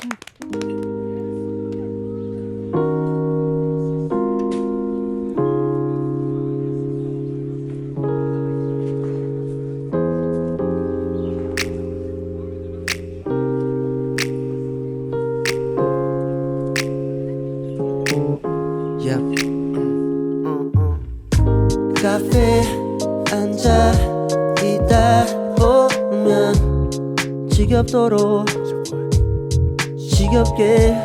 Yep. 카페 앉아 있다 보면 지겹도록 지겹게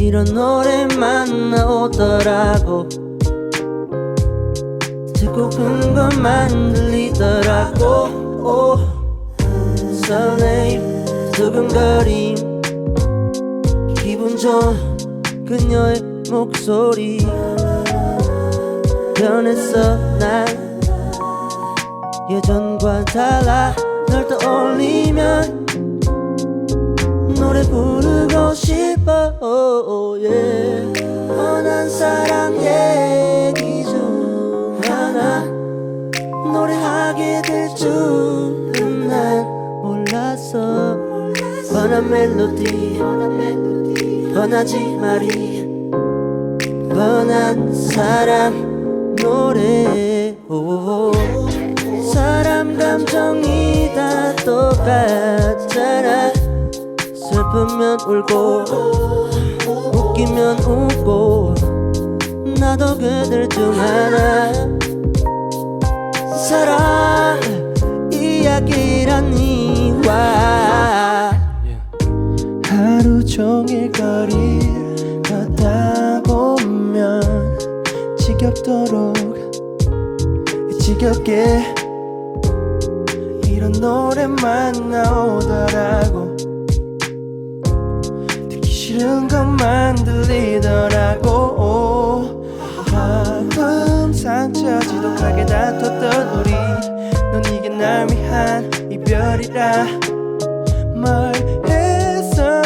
이런 노래만 나오더라고. 듣고픈 것만 들리더라고. 오, 설레임 두근거림. 기분 좋은 그녀의 목소리. 변했어 난. 예전과 달라 널 떠올리면 노래 부르고 싶어 oh, yeah. 뻔한 사랑 얘기 중 하나. 노래하게 될 줄은 난 몰랐어. 뻔한 멜로디 뻔하지 말이. 뻔한 사람 노래 오, 사람 감정이 다 똑같잖아 슬프면 울고 웃기면 웃고 나도 그들 중 하나. 사랑 이야기라니 와. 하루 종일 거리 걷다 보면 지겹도록 지겹게 이런 노래만 나오더라고 싫은 것만 들리더라고. 아픔 상처 지독하게 다퉜던 우리. 넌 이게 날 위한 이별이라 말했었지.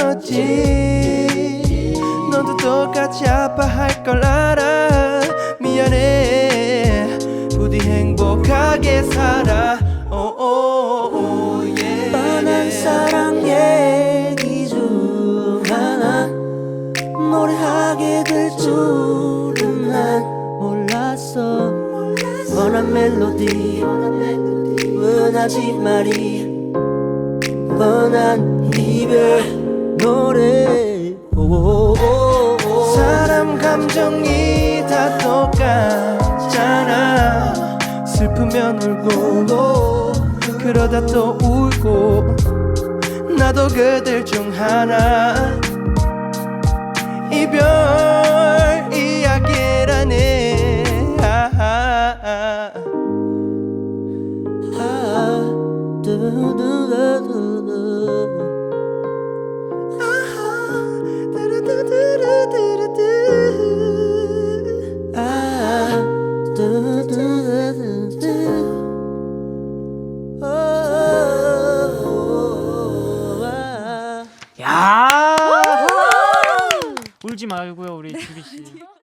너도 똑같이 아파할 걸 알아. 미안해. 부디 행복하게 살아 줄은 난 몰랐어. 뻔한 멜로디 뻔하지 말이. 뻔한 이별 노래. 사람 감정이 다 똑같잖아. 슬프면 울고 그러다 또 울고. 나도 그들 중 하나 야! 울지 말고요 우리 주비 씨.